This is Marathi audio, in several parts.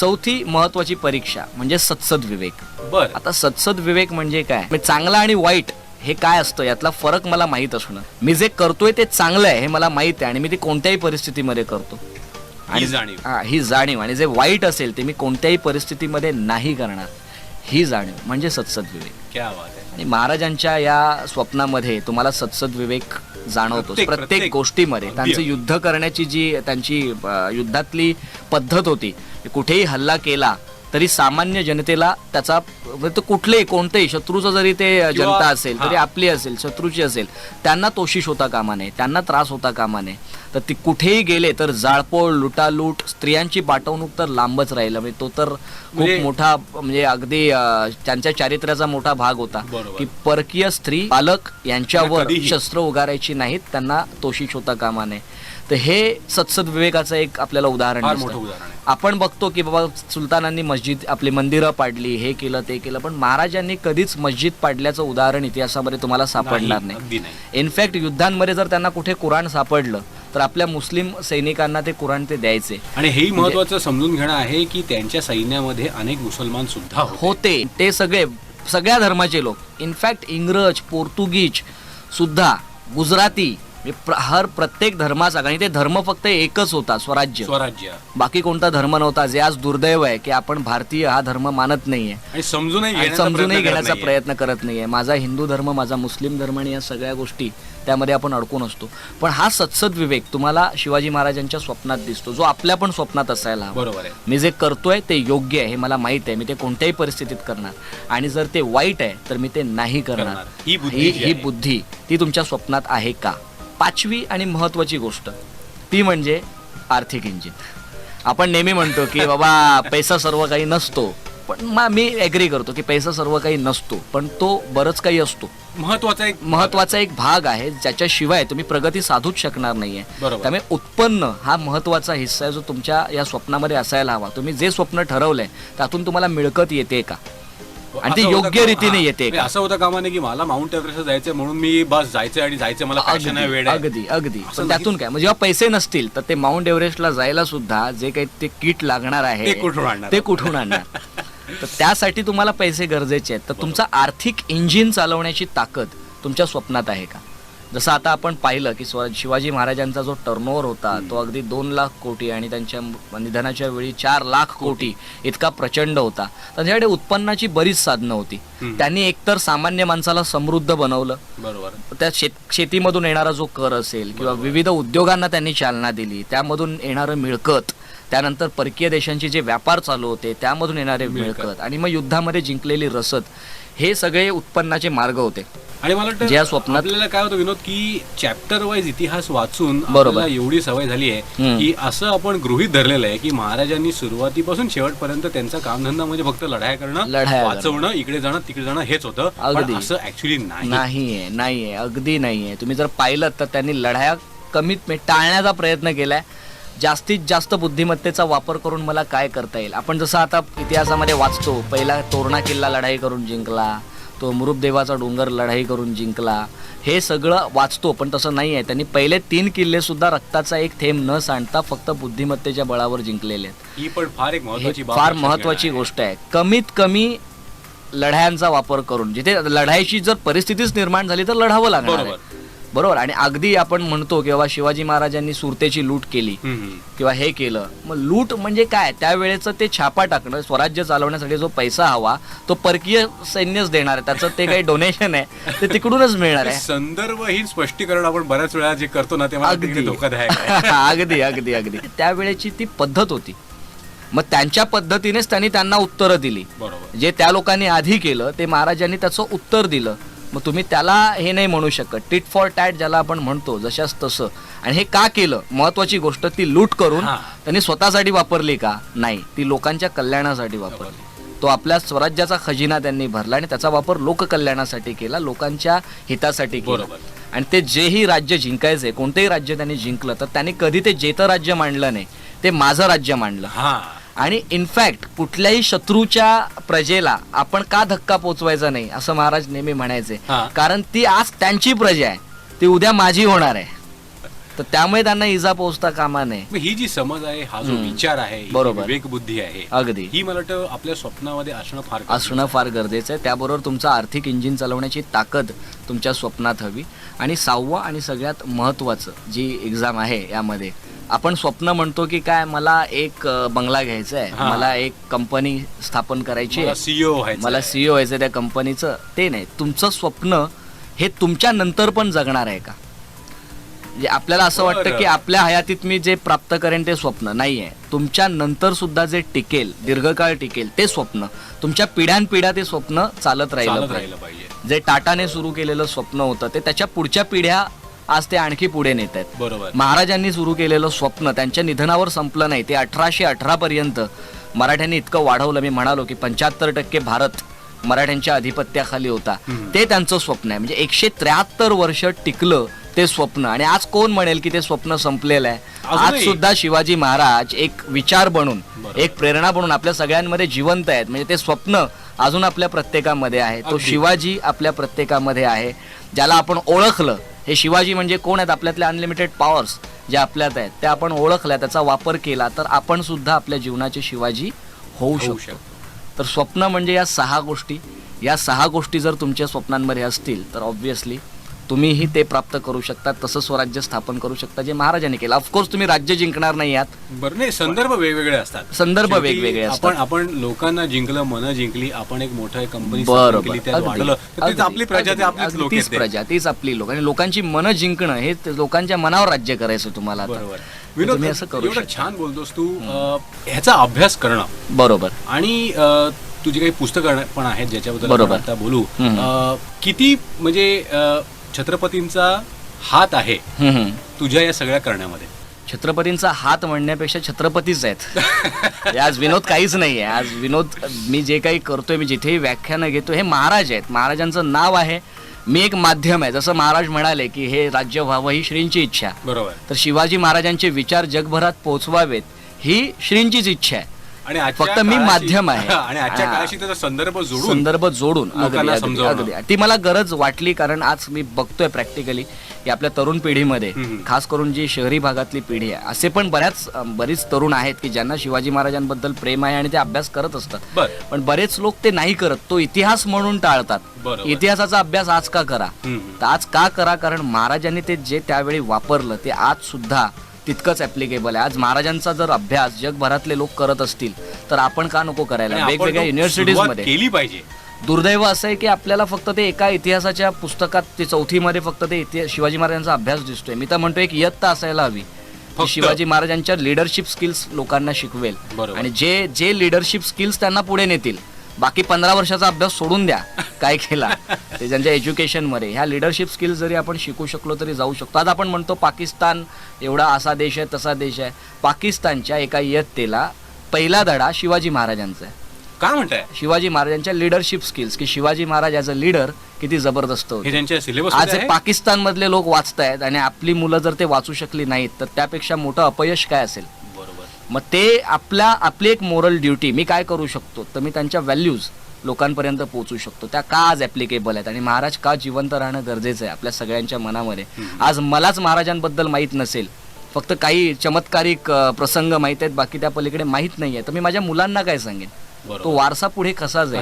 चौथी महत्वाची परीक्षा म्हणजे सत्सद विवेक. बर. आता सत्सद विवेक म्हणजे काय? म्हणजे चांगला आणि वाईट हे काय असतं यातला फरक मला माहीत असणं. मी जे करतोय ते चांगलं आहे हे मला माहीत आहे आणि मी ते कोणत्याही परिस्थितीमध्ये करतो. ही जाणीव. हा ही जाणीव. आणि जे वाईट असेल ते मी कोणत्याही परिस्थितीमध्ये नाही करणार. ही जाणीव म्हणजे सत्सद विवेक. क्या बात आहे. आणि महाराजांच्या या स्वप्नामध्ये तुम्हाला सत्सद विवेक जाणवतो प्रत्येक- प्रत्येक प्रत्येक गोष्टीमध्ये. त्यांचं युद्ध करण्याची जी त्यांची अ, युद्धातली पद्धत होती कुठेही हल्ला केला तरी सामान्य जनतेला त्याचा म्हणजे कुठलेही कोणतेही शत्रूचं जरी ते जनता असेल तरी. आपली असेल शत्रूची असेल त्यांना तोशिष होता कामा नये त्यांना त्रास होता कामा नये तर ती कुठेही गेले तर जाळपोळ लुटालूट स्त्रियांची पाठवणूक तर लांबच राहिलं म्हणजे तो तर खूप म्हणजे- मोठा म्हणजे अगदी त्यांच्या चारित्र्याचा मोठा भाग होता. की परकीय स्त्री पालक यांच्यावर. शस्त्र उगारायची नाहीत त्यांना तोशिष होता कामा नये तर हे सत्सद विवेकाचं एक आपल्याला उदाहरण फार दिसतं. मोठं उदाहरण आहे. आपण बघतो की बाबा सुलतानांनी मस्जिद आपली मंदिरं पाडली हे केलं ते केलं पण महाराजांनी कधीच मस्जिद पाडल्याचं उदाहरण इतिहासामध्ये तुम्हाला सापडणार नाही. अगदी नाही इनफॅक्ट युद्धांमध्ये जर त्यांना कुठे कुराण सापडलं तर आपल्या मुस्लिम सैनिकांना ते कुराण ते द्यायचे. आणि हेही म्हणजे- महत्वाचं समजून घेणं आहे की त्यांच्या सैन्यामध्ये अनेक मुसलमान सुद्धा होते. होते. ते सगळे सगळ्या धर्माचे लोक. इनफॅक्ट इंग्रज पोर्तुगीज सुद्धा गुजराती हर प्रत्येक धर्माचा आणि ते धर्म फक्त एकच होता स्वराज्य. स्वराज्य. बाकी कोणता धर्म नव्हता जे आज दुर्दैव आहे की आपण भारतीय हा धर्म मानत नाहीये. समजूनही समजूनही प्रयत्न करत घेण्याचा नाहीये. प्रयत्न करत नाहीये. माझा हिंदू धर्म माझा मुस्लिम धर्म आणि या सगळ्या गोष्टी त्यामध्ये आपण अडकून असतो. पण हा सत्सद विवेक तुम्हाला शिवाजी महाराजांच्या स्वप्नात दिसतो जो आपल्या पण स्वप्नात असायला हवा. बरोबर आहे. मी जे करतोय ते योग्य आहे हे मला माहीत आहे. मी ते कोणत्याही परिस्थितीत करणार. आणि जर ते वाईट आहे तर मी ते नाही करणार. ही. बुद्धी ती तुमच्या स्वप्नात आहे का? पाचवी आणि महत्वाची गोष्ट. ती म्हणजे आर्थिक इंजिन आपण नेहमी म्हणतो की बाबा पैसा सर्व काही नसतो. पण मा- मी ॲग्री करतो की पैसा सर्व काही नसतो पण तो बरंच काही असतो. महत्त्वाचा एक महत्त्वाचा एक भाग आहे ज्याच्याशिवाय तुम्ही प्रगती साधूच शकणार नाहीये. त्यामुळे उत्पन्न हा महत्त्वाचा हिस्सा आहे जो तुमच्या या स्वप्नामध्ये असायला हवा. तुम्ही जे स्वप्न ठरवलंय त्यातून तुम्हाला मिळकत येते का? आणि ती असं होतं योग्य का- रीतीने हा, येते म्हणजे का? असं होतं कामा नाही की मला माउंट एव्हरेस्ट जायचंय म्हणून मी बस जायचंय आणि जायचंय मला पॅशन आहे वेळ आहे. अगदी अगदी. पण. त्यातून काय? म्हणजे जेव्हा पैसे नसतील तर ते माउंट एव्हरेस्टला जायला सुद्धा जे काही ते किट लागणार आहे ते कुठून आणणार? ते कुठून आणणार? तर त्यासाठी तुम्हाला पैसे गरजेचे आहेत. तर तुमचा आर्थिक इंजिन चालवण्याची ताकद तुमच्या स्वप्नात आहे का? जसं आता आपण पाहिलं की स्व शिवाजी महाराजांचा जो टर्नओव्हर होता तो अगदी दोन लाख कोटी आणि त्यांच्या निधनाच्या वेळी चार लाख कोटी इतका प्रचंड होता. त्यांच्याकडे उत्पन्नाची बरीच साधनं होती. त्यांनी एकतर सामान्य माणसाला समृद्ध बनवलं. बरोबर. त्या शेत शेतीमधून येणारा जो कर असेल किंवा विविध उद्योगांना त्यांनी चालना दिली त्यामधून येणारं मिळकत त्यानंतर परकीय देशांचे जे व्यापार चालू होते त्यामधून येणारे मिळकत. आणि मग युद्धामध्ये जिंकलेली रसद हे सगळे उत्पन्नाचे मार्ग होते आणि मला वाटतं ज्या स्वप्नात- आपल्याला काय होतं विनोद की चॅप्टर वाईज इतिहास वाचून बरोबर. एवढी सवय झाली आहे. की असं आपण गृहित धरलेलं आहे की महाराजांनी सुरुवातीपासून शेवटपर्यंत त्यांचा कामधंदा म्हणजे फक्त लढाया करणं. वाचवणं इकडे जाणं तिकडे जाणं हेच होतं अगदी. असं ऍक्च्युली नाही नाहीये नाहीये अगदी नाहीये तुम्ही जर पाहिलं तर त्यांनी लढाया कमीत टाळण्याचा प्रयत्न केलाय जास्तीत जास्त बुद्धिमत्तेचा वापर करून मला काय करता येईल आपण जसं आता इतिहासामध्ये वाचतो पहिला तोरणा किल्ला लढाई करून जिंकला तो मुरुबदेवाचा डोंगर लढाई करून जिंकला हे सगळं वाचतो पण तसं नाही आहे त्यांनी पहिले तीन किल्ले सुद्धा रक्ताचा एक थेंब न सांडता फक्त बुद्धिमत्तेच्या बळावर जिंकलेले आहेत ही पण फार एक महत्वाची फार आहे. गोष्ट आहे कमीत कमी लढायांचा वापर करून जिथे लढायची जर परिस्थितीच निर्माण झाली तर लढावं लागणार. बरोबर. आणि अगदी आपण म्हणतो की बाबा शिवाजी महाराजांनी सुरतेची लूट केली. किंवा हे केलं. मग लूट म्हणजे काय? त्यावेळेचं ते छापा टाकणं स्वराज्य चालवण्यासाठी जो पैसा हवा तो परकीय सैन्यच देणार आहे. त्याचं ते काही डोनेशन आहे ते तिकडूनच मिळणार आहे. संदर्भहीन स्पष्टीकरण आपण बऱ्याच वेळा जे करतो ना तेव्हा अगदी अगदी. धोकादायक अगदी अगदी अगदी. त्यावेळेची ती पद्धत होती. मग त्यांच्या पद्धतीनेच त्यांनी त्यांना उत्तरं दिली. जे त्या लोकांनी आधी केलं ते महाराजांनी त्याचं उत्तर दिलं. मग तुम्ही त्याला हे नाही म्हणू शकत. टिट फॉर टॅट ज्याला आपण म्हणतो जशास तसं. आणि हे का केलं? महत्वाची गोष्ट ती लूट करून. त्यांनी स्वतःसाठी वापरली का? नाही. ती लोकांच्या कल्याणासाठी वापरली. तो आपल्या स्वराज्याचा खजिना त्यांनी भरला आणि त्याचा वापर लोककल्याणासाठी केला लोकांच्या हितासाठी केला. आणि ते जेही राज्य जिंकायचे कोणतेही राज्य त्यांनी जिंकलं तर त्यांनी कधी ते जेतं राज्य मांडलं नाही. ते माझं राज्य मांडलं. हा. आणि इनफॅक्ट कुठल्याही शत्रूच्या प्रजेला आपण का धक्का पोचवायचा नाही असं महाराज नेहमी म्हणायचे. कारण ती आज त्यांची प्रजा आहे. ती उद्या माझी होणार आहे. तर त्यामुळे त्यांना इजा पोहोचता कामा नये. मग ही जी समज आहे हा जो विचार आहे ही जी बरोबर. विवेक बुद्धी आहे अगदी. ही मला वाटतं आपल्या स्वप्नामध्ये असणं फार असणं फार गरजेचं आहे. त्याबरोबर तुमचं आर्थिक इंजिन चालवण्याची ताकद तुमच्या स्वप्नात हवी. आणि सहावं आणि सगळ्यात महत्त्वाचं जी एक्झाम आहे यामध्ये आपण स्वप्न म्हणतो की काय मला एक अ, बंगला घ्यायचा आहे. हा. मला एक कंपनी स्थापन करायची मला आहे. सीईओ व्हायचं मला. सीईओ व्हायचं त्या कंपनीचं. ते नाही. तुमचं स्वप्न हे तुमच्या नंतर पण जगणार आहे का? म्हणजे आपल्याला असं वाटतं. की आपल्या हयातीत मी जे प्राप्त करेन ते स्वप्न नाही आहे तुमच्या नंतर सुद्धा जे टिकेल दीर्घकाळ टिकेल ते स्वप्न. तुमच्या पिढ्यानपिढ्या ते स्वप्न चालत राहिलं चालत पाहिजे. राहिलं पाहिजे. जे टाटाने सुरू केलेलं स्वप्न होतं ते त्याच्या पुढच्या पिढ्या आज ते आणखी पुढे नेत आहेत. बरोबर. महाराजांनी सुरू केलेलं स्वप्न त्यांच्या निधनावर संपलं नाही. ते अठराशे अठरा पर्यंत मराठ्यांनी इतकं वाढवलं. मी म्हणालो की पंच्याहत्तर टक्के भारत मराठ्यांच्या अधिपत्याखाली होता. ते त्यांचं स्वप्न आहे. म्हणजे एकशे त्र्याहत्तर वर्ष टिकलं ते स्वप्न. आणि आज कोण म्हणेल की ते स्वप्न संपलेलं आहे? आज. सुद्धा शिवाजी महाराज एक विचार बनून. एक प्रेरणा बनून आपल्या सगळ्यांमध्ये जिवंत आहेत. म्हणजे ते स्वप्न अजून आपल्या प्रत्येकामध्ये आहे. तो. शिवाजी आपल्या प्रत्येकामध्ये आहे. ज्याला आपण ओळखलं हे शिवाजी म्हणजे कोण आहेत? आपल्यातले अनलिमिटेड पॉवर्स जे आपल्यात आहेत ते आपण ओळखल्या त्याचा वापर केला तर आपण सुद्धा आपल्या जीवनाचे शिवाजी होऊ शकतो. तर स्वप्न म्हणजे या सहा गोष्टी. या सहा गोष्टी जर तुमच्या स्वप्नांमध्ये असतील तर ऑब्व्हियसली तुम्हीही ते प्राप्त करू शकता तसं स्वराज्य स्थापन करू शकता जे महाराजांनी केलं. ऑफकोर्स तुम्ही राज्य जिंकणार नाही आहात बरं नाही संदर्भ वेगवेगळे असतात. संदर्भ शेवटी वेगवेगळे असतात. आपण आपण लोकांना जिंकलं मन जिंकली आपण एक मोठं कंपनी बरोबर. केली त्यात अगदी, वाढलं तर तीच अगदी, आपली प्रजा ते अगदी, आपलीच अगदी लोक तीच आहेत ते. प्रजा तीच आपली लोक. आणि लोकांची मनं जिंकणं हे ते लोकांच्या मनावर राज्य करायचं तुम्हाला आता. बरोबर. विनोद तुम्ही असं करू एवढं शकता. छान बोलतोस तू. अं, ह्याचा अभ्यास करणं. बरोबर. आणि अं, तुझी काही पुस्तकं पण आहेत ज्याच्याबद्दल बरोबर. आता बोलू. हम्म. अं, किती म्हणजे अं, छत्रपतींचा हात आहे. तुझ्या या सगळ्या करण्यामध्ये. छत्रपतींचा हात म्हणण्यापेक्षा छत्रपतीच आहेत. आज विनोद काहीच नाही आहे आज विनोद मी जे काही करतोय मी जिथेही व्याख्यानं घेतो हे महाराज आहेत. महाराजांचं नाव आहे. मी एक माध्यम आहे. जसं महाराज म्हणाले की हे राज्य व्हावं ही श्रींची इच्छा बरोबर. तर शिवाजी महाराजांचे विचार जगभरात पोहोचवावेत ही श्रींचीच इच्छा आहे. आणि आजच्या फक्त मी काळाशी- माध्यम आहे. आणि आजच्या हा. काळाशी त्याचा संदर्भ जोडून संदर्भ जोडून अगदी लोकांना अगदी समजावणं. अगदी ती मला गरज वाटली कारण आज मी बघतोय प्रॅक्टिकली की आपल्या तरुण पिढीमध्ये हम्म. खास करून जी शहरी भागातली पिढी आहे असे पण बऱ्याच अं, बरीच तरुण आहेत की ज्यांना शिवाजी महाराजांबद्दल प्रेम आहे आणि ते अभ्यास करत असतात बर पण बरेच लोक ते नाही करत तो इतिहास म्हणून टाळतात बरोबर. इतिहासाचा अभ्यास आज का करा हम्म. तर आज का करा कारण महाराजांनी ते जे त्यावेळी वापरलं ते आज सुद्धा तितकंच ऍप्लिकेबल आहे. आज महाराजांचा जर अभ्यास जगभरातले लोक करत असतील तर आपण का नको आणि करायला आपण वेगवेगळ्या तो युनिव्हर्सिटीज सुरुवात मध्ये. केली पाहिजे. दुर्दैव असं आहे की आपल्याला फक्त ते एका इतिहासाच्या पुस्तकात ते चौथीमध्ये फक्त ते शिवाजी महाराजांचा अभ्यास दिसतोय. मी तर म्हणतो एक इयत्ता असायला हवी. जी फक्त. शिवाजी महाराजांच्या लिडरशिप स्किल्स लोकांना शिकवेल. बरोबर. आणि जे जे लिडरशिप स्किल्स त्यांना पुढे नेतील बाकी पंधरा वर्षाचा अभ्यास सोडून द्या. काय केला? ते त्यांच्या एज्युकेशनमध्ये ह्या लिडरशिप स्किल्स जरी आपण शिकू शकलो तरी जाऊ शकतो. आज आपण म्हणतो पाकिस्तान एवढा असा देश आहे तसा देश आहे. पाकिस्तानच्या एका इयत्तेला पहिला धडा शिवाजी महाराजांचा आहे. काय म्हणताय? शिवाजी महाराजांच्या लिडरशिप स्किल्स की Shivaji Maharaj as a leader किती जबरदस्त हे होते त्यांच्या सिलेबस आज पाकिस्तान मधले लोक वाचतायत आणि आपली मुलं जर ते वाचू शकली नाहीत तर त्यापेक्षा मोठं अपयश काय असेल? मग ते आपल्या आपली एक मोरल ड्युटी मी काय करू शकतो? तर मी त्यांच्या व्हॅल्यूज लोकांपर्यंत पोहोचू शकतो. त्या का आज ऍप्लिकेबल आहेत? आणि महाराज का जिवंत राहणं गरजेचं आहे आपल्या सगळ्यांच्या मनामध्ये? आज मलाच महाराजांबद्दल माहीत नसेल. फक्त काही चमत्कारिक प्रसंग माहीत आहेत बाकी त्या पलीकडे माहीत नाही आहे तर मी माझ्या मुलांना काय सांगेन? तो वारसा पुढे कसा जाईल?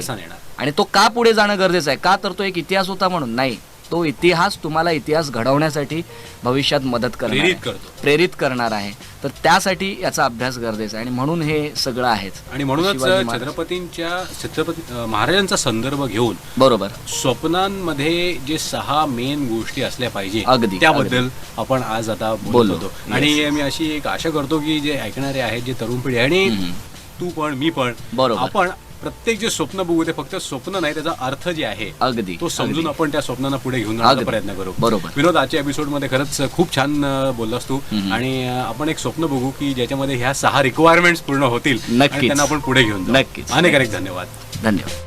आणि तो का पुढे जाणं गरजेचं आहे? का तर तो एक इतिहास होता म्हणून? नाही. तो इतिहास तुम्हाला इतिहास घडवण्यासाठी भविष्यात मदत करणार प्रेरित आहे. करतो प्रेरित करणार आहे तर त्यासाठी याचा अभ्यास गरजेचा आहे आणि म्हणून हे सगळं आहेच आणि म्हणूनच शिवाजी महाराज. छत्रपतींच्या छत्रपती अं, महाराजांचा संदर्भ घेऊन बरोबर स्वप्नांमध्ये जे सहा मेन गोष्टी असल्या पाहिजे अगदी, त्याबद्दल आपण आज आता बोलत बोललो. होतो Yes. आणि मी अशी एक आशा करतो की जे ऐकणारे आहेत जे तरुण पिढी आहे आणि. तू पण मी पण बरोबर. आपण प्रत्येक जे स्वप्न बघू ते फक्त स्वप्न नाही त्याचा अर्थ जे आहे अगदी तो समजून. आपण त्या स्वप्नांना पुढे घेऊन जाण्याचा. प्रयत्न करू बरोबर. विनोद आजच्या एपिसोडमध्ये खरंच खूप छान बोललास तू. आणि आपण एक स्वप्न बघू की ज्याच्यामध्ये ह्या सहा रिक्वायरमेंट्स पूर्ण होतील. त्यांना आपण पुढे घेऊन जाऊ नक्कीच. अनेक अनेक धन्यवाद धन्यवाद